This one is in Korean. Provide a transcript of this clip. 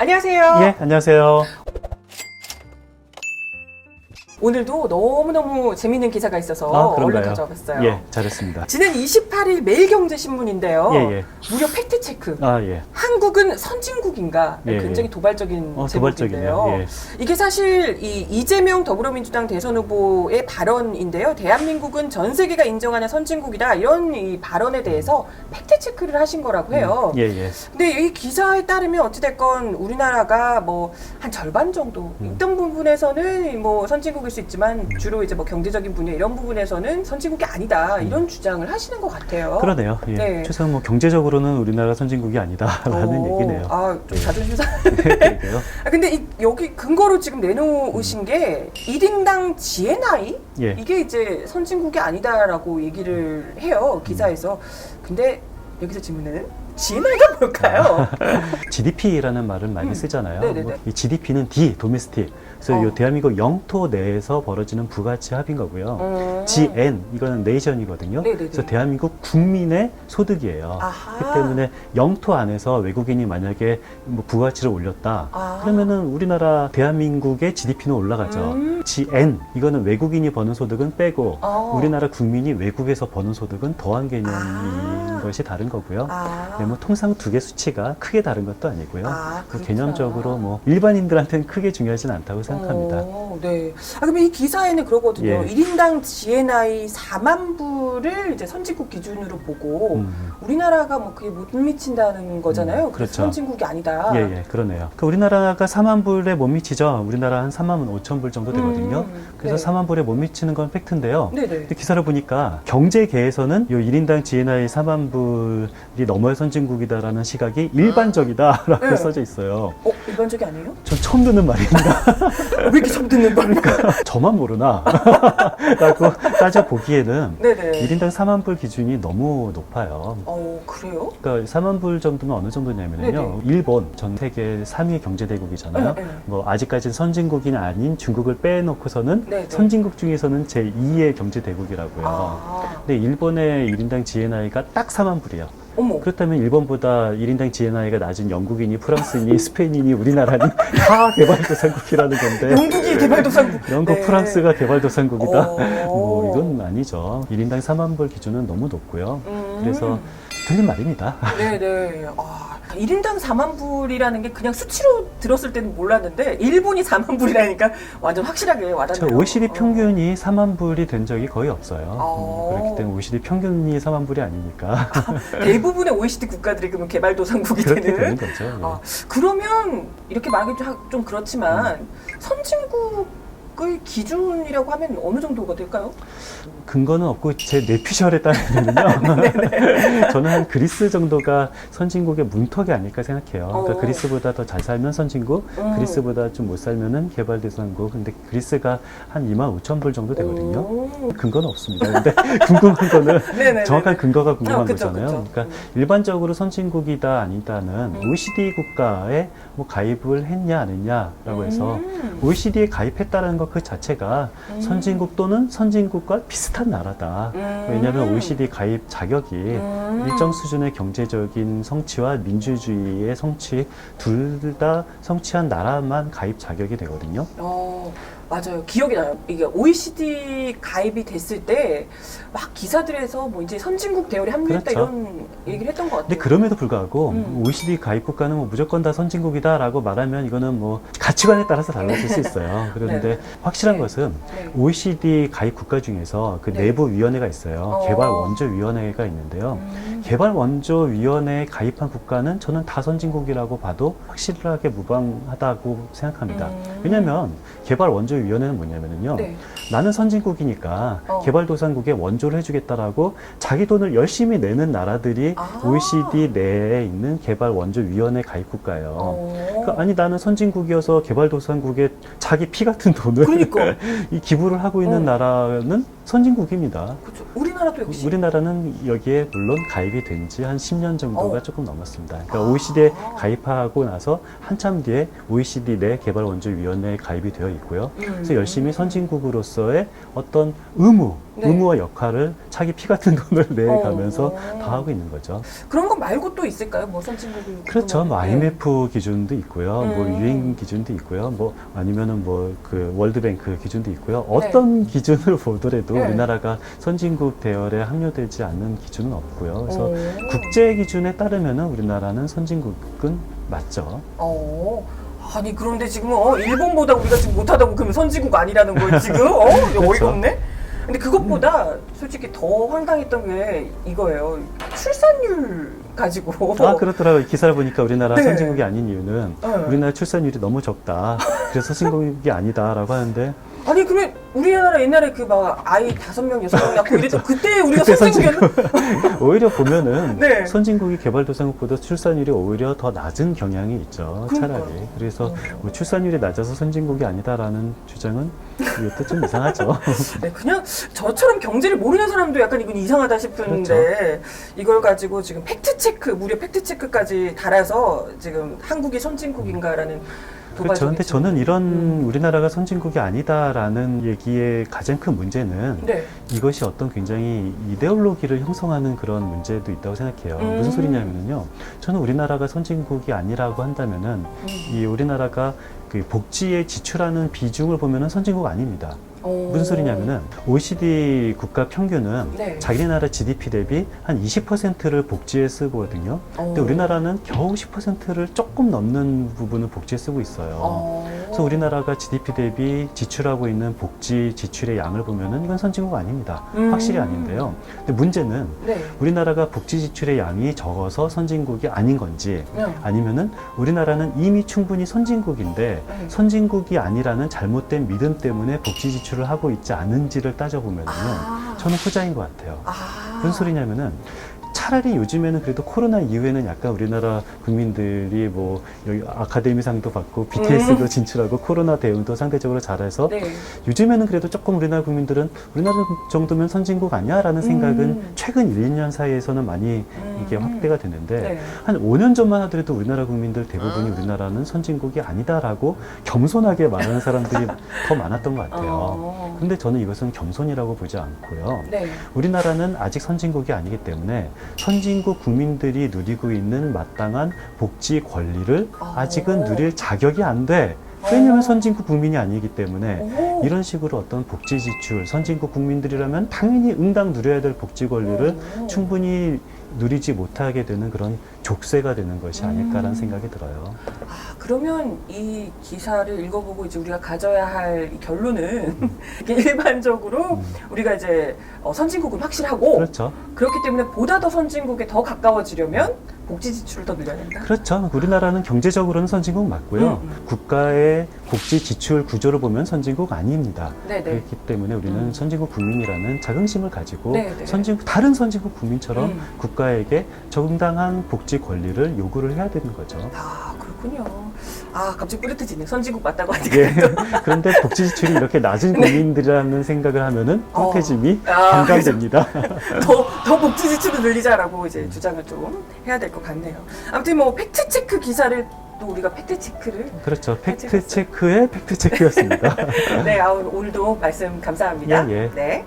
안녕하세요. 예, 안녕하세요. 오늘도 너무너무 재밌는 기사가 있어서 아, 얼른 그런가요? 가져와봤어요. 예, 잘했습니다. 지난 28일 매일경제신문인데요. 예, 예. 무려 팩트체크. 아, 예. 한국은 선진국인가? 예, 굉장히 예. 도발적인 어, 제목인데요. 도발적이네요. 예. 이게 사실 이 이재명 더불어민주당 대선 후보의 발언인데요. 대한민국은 전 세계가 인정하는 선진국이다. 이런 이 발언에 대해서 팩트 체크를 하신 거라고 해요. 예, 예. 근데 이 기사에 따르면 어찌 됐건 우리나라가 뭐 한 절반 정도 음. 어떤 부분에서는 뭐 선진국 일 수 있지만 주로 이제 뭐 경제적인 분야 이런 부분에서는 선진국이 아니다 이런 주장을 하시는 것 같아요. 음. 그러네요. 예. 네. 최소한 뭐 경제적으로는 우리나라 선진국이 아니다라는 오, 얘기네요. 아, 좀 예. 자존심 상. 그러게요. 아, 근데 이, 여기 근거로 지금 내놓으신 게 1인당 지혜 나이? 예. 이게 이제 선진국이 아니다라고 얘기를 해요, 기사에서. 근데 여기서 질문은 나이가 뭘까요? GDP라는 말을 많이 음. 쓰잖아요. 네네네. 뭐이 GDP는 D, 도메스틱. 그래서 어. 이 대한민국 영토 내에서 벌어지는 부가치 합인 거고요. 음. GN 이거는 네이션이거든요. 네네네. 그래서 대한민국 국민의 소득이에요. 아하. 그렇기 때문에 영토 안에서 외국인이 만약에 뭐 부가치를 올렸다. 아. 그러면은 우리나라 대한민국의 GDP는 올라가죠. 음. GN 이거는 외국인이 버는 소득은 빼고 어. 우리나라 국민이 외국에서 버는 소득은 더한 개념인 아. 것이 다른 거고요. 아. 네, 뭐 통상 두 개 수치가 크게 다른 것도 아니고요. 아, 그 그렇구나. 개념적으로 뭐 일반인들한테는 크게 중요하진 않다고 생각합니다. 어, 네. 아, 그러면 이 기사에는 그러거든요. 예. 1인당 지혜 나이 4만 부를 이제 선진국 기준으로 보고 음. 우리나라가 뭐 그게 못 미친다는 거잖아요. 음, 그래서 그렇죠. 선진국이 아니다. 예, 예, 그러네요. 그 우리나라가 4만 불에 못 미치죠. 우리나라 한 3만 5천 불 정도 되거든요. 음, 그래서 네. 4만 불에 못 미치는 건 팩트인데요. 네네. 근데 기사를 보니까 경제계에서는 요 1인당 GNI 4만 불이 넘어야 선진국이다라는 시각이 일반적이다라고 네. 써져 있어요. 어, 일반적이 아니에요? 전 처음 듣는 말입니다. 왜 이렇게 처음 듣는 겁니까? 저만 모르나? 라고 따져보기에는 네네. 1인당 4만 불 기준이 너무 높아요. 어, 그래요? 그러니까 4만 불 정도면 어느 정도냐면요. 일본 전 세계 3위 경제대국이잖아요. 네, 네. 뭐 아직까지는 선진국이 아닌 중국을 빼놓고서는 네, 네. 선진국 중에서는 제2의 경제대국이라고요. 아, 근데 일본의 1인당 GNI가 딱 4만 불이에요. 어머. 그렇다면 일본보다 1인당 GNI가 낮은 영국이니 프랑스니 스페인이니 우리나라니 다 개발도상국이라는 건데 영국이 개발도상국. 영국, 네. 프랑스가 개발도상국이다? 어. 뭐 이건 아니죠. 1인당 4만 불 기준은 너무 높고요. 음. 그래서 틀린 말입니다. 네네. 아, 1인당 4만 불이라는 게 그냥 수치로 들었을 때는 몰랐는데 일본이 4만 불이라니까 완전 확실하게 저 와닿네요. OECD 어. 평균이 4만 불이 된 적이 거의 없어요. 어. 음, 그렇기 때문에 OECD 평균이 4만 불이 아니니까 대부분의 OECD 국가들이 그러면 개발도상국이 그렇게 되는. 되는 거죠. 예. 아, 그러면 이렇게 말하기 좀 그렇지만 음. 선진국 의 기준이라고 하면 어느 정도가 될까요? 근거는 없고 제 뇌피셜에 따르면요. 저는 한 그리스 정도가 선진국의 문턱이 아닐까 생각해요. 그러니까 어. 그리스보다 더 잘 살면 선진국, 음. 그리스보다 좀 못 살면은 개발도상국. 근데 그리스가 한 2만 5천 불 정도 되거든요. 오. 근거는 없습니다. 근데 궁금한 거는 네네네. 정확한 근거가 궁금한 아, 그쵸, 거잖아요. 그쵸. 그러니까 음. 일반적으로 선진국이다 아니다는 음. OECD 국가에 뭐 가입을 했냐 안 했냐라고 해서 음. OECD에 가입했다는 것그 자체가 음. 선진국 또는 선진국과 비슷한 나라다. 음. 왜냐하면 OECD 가입 자격이 음. 일정 수준의 경제적인 성취와 민주주의의 성취 둘 다 성취한 나라만 가입 자격이 되거든요. 어, 맞아요. 기억이 나요. 이게 OECD 가입이 됐을 때 막 기사들에서 뭐 이제 선진국 대열에 합류했다 그렇죠. 이런 얘기를 했던 것 같아요. 근데 그럼에도 불구하고 음. OECD 가입 국가는 뭐 무조건 다 선진국이다라고 말하면 이거는 뭐 가치관에 따라서 달라질 수 있어요. 그런데 네. 확실한 네. 것은 네. OECD 가입 국가 중에서 그 네. 내부 위원회가 있어요. 어. 개발 원조 위원회가 있는데요. 음. 개발 원조 위원회에 가입한 국가는 저는 다 선진국이라고 봐도 확실하게 무방하다고 생각합니다. 음. 왜냐하면 개발 원조 위원회는 뭐냐면요. 네. 나는 선진국이니까 어. 개발도상국에 원조를 해주겠다라고 자기 돈을 열심히 내는 나라들이 아. OECD 내에 있는 개발 원조 위원회 가입 국가예요. 어. 그러니까 아니 나는 선진국이어서 개발도상국에 자기 피 같은 돈을 그러니까. 이 기부를 하고 있는 어. 나라는 선진국입니다. 그렇죠. 우리나라 우리나라도 역시. 우리나라는 여기에 물론 가입이 된 지 한 10년 정도가 어. 조금 넘었습니다. 그러니까 아. OECD에 가입하고 나서 한참 뒤에 OECD 내 개발 원조 위원회에 가입이 되어 있고요. 음. 그래서 열심히 선진국으로서의 어떤 의무, 네. 의무와 역할을 자기 피 같은 돈을 내가면서 어. 다 하고 있는 거죠. 그런 거 말고 또 있을까요? 뭐 선진국이 그렇죠. 뭐 네. IMF 기준도 있고요. 뭐 음. 유엔 기준도 있고요. 뭐 아니면은 뭐 그 월드뱅크 기준도 있고요. 네. 어떤 기준을 보더라도 네. 우리나라가 선진국 대열에 합류되지 않는 기준은 없고요. 그래서 어. 국제 기준에 따르면은 우리나라는 선진국은 맞죠. 어. 아니 그런데 지금 어, 일본보다 우리가 지금 못하다고 그러면 선진국 아니라는 거예요 지금? 어? 그렇죠. 어이가 없네? 근데 그것보다 솔직히 더 황당했던 게 이거예요. 출산율 가지고. 아 그렇더라고요. 기사를 보니까 우리나라 네. 선진국이 아닌 이유는 네. 우리나라 출산율이 너무 적다. 그래서 선진국이 아니다라고 하는데 아니 그러면 우리나라 옛날에 그 막 아이 다섯 명 여섯 명 낳고 이랬던 그때 우리가 그때 선진국이었나? 오히려 보면은 네. 선진국이 개발도상국보다 출산율이 오히려 더 낮은 경향이 있죠. 그러니까요. 차라리. 그래서 어. 뭐 출산율이 낮아서 선진국이 아니다라는 주장은 이것도 좀 이상하죠. 네, 그냥 저처럼 경제를 모르는 사람도 약간 이건 이상하다 싶은데 그렇죠. 이걸 가지고 지금 팩트 체크 무려 팩트 체크까지 달아서 지금 한국이 선진국인가라는 그렇죠. 근데 도발적인 저는 이런 음. 우리나라가 선진국이 아니다라는 얘기의 가장 큰 문제는 네. 이것이 어떤 굉장히 이데올로기를 형성하는 그런 문제도 있다고 생각해요. 음. 무슨 소리냐면요. 저는 우리나라가 선진국이 아니라고 한다면은 음. 이 우리나라가 그 복지에 지출하는 비중을 보면은 선진국 아닙니다. 어. 무슨 소리냐면은 OECD 국가 평균은 네. 자기 나라 GDP 대비 한 20%를 복지에 쓰거든요. 근데 어. 우리나라는 겨우 10%를 조금 넘는 부분을 복지에 쓰고 있어요. 어. 그래서 우리나라가 GDP 대비 지출하고 있는 복지 지출의 양을 보면은 이건 선진국 아닙니다. 음. 확실히 아닌데요. 근데 문제는 네. 우리나라가 복지 지출의 양이 적어서 선진국이 아닌 건지 네. 아니면은 우리나라는 이미 충분히 선진국인데 네. 선진국이 아니라는 잘못된 믿음 때문에 복지 지출을 하고 있지 않은지를 따져보면은 아. 저는 후자인 것 같아요. 아. 무슨 소리냐면은 차라리 요즘에는 그래도 코로나 이후에는 약간 우리나라 국민들이 뭐 여기 아카데미상도 받고 BTS도 음. 진출하고 코로나 대응도 상대적으로 잘해서 네. 요즘에는 그래도 조금 우리나라 국민들은 우리나라 정도면 선진국 아니야라는 생각은 음. 최근 1, 2년 사이에서는 많이 음. 이게 확대가 됐는데 네. 한 5년 전만 하더라도 우리나라 국민들 대부분이 우리나라는 선진국이 아니다라고 겸손하게 말하는 사람들이 더 많았던 것 같아요. 어. 근데 저는 이것은 겸손이라고 보지 않고요. 네. 우리나라는 아직 선진국이 아니기 때문에 선진국 국민들이 누리고 있는 마땅한 복지 권리를 어. 아직은 누릴 자격이 안 돼. 왜냐하면 어. 선진국 국민이 아니기 때문에 오. 이런 식으로 어떤 복지 지출, 선진국 국민들이라면 당연히 응당 누려야 될 복지 권리를 오. 충분히 누리지 못하게 되는 그런 족쇄가 되는 것이 아닐까라는 음. 생각이 들어요. 아, 그러면 이 기사를 읽어보고 이제 우리가 가져야 할이 결론은 이게 일반적으로 음. 우리가 이제 어, 선진국은 확실하고 그렇죠. 그렇기 때문에 보다 더 선진국에 더 가까워지려면 복지 지출을 더 늘려야 된다. 그렇죠. 우리나라는 경제적으로는 선진국 맞고요. 음, 음. 국가의 복지 지출 구조를 보면 선진국 아닙니다. 네네. 그렇기 때문에 우리는 음. 선진국 국민이라는 자긍심을 가지고 네, 네. 선진국 다른 선진국 국민처럼 음. 국가에게 정당한 복지 권리를 요구를 해야 되는 거죠. 아 그렇군요. 아 갑자기 뿌듯해지네. 선진국 맞다고 하니까. 예. 그런데 복지 지출이 이렇게 낮은 국민들이라는 생각을 하면은 네. 어. 뿌듯해짐이 아, 반감됩니다. 더, 더 복지 지출을 늘리자라고 이제 주장을 좀 해야 될 것 같네요. 아무튼 뭐 팩트 체크 기사를 또 우리가 팩트 체크를 그렇죠. 팩트. 체크의 팩트 체크였습니다. 네, 아, 오늘도 말씀 감사합니다. 예, 예. 네.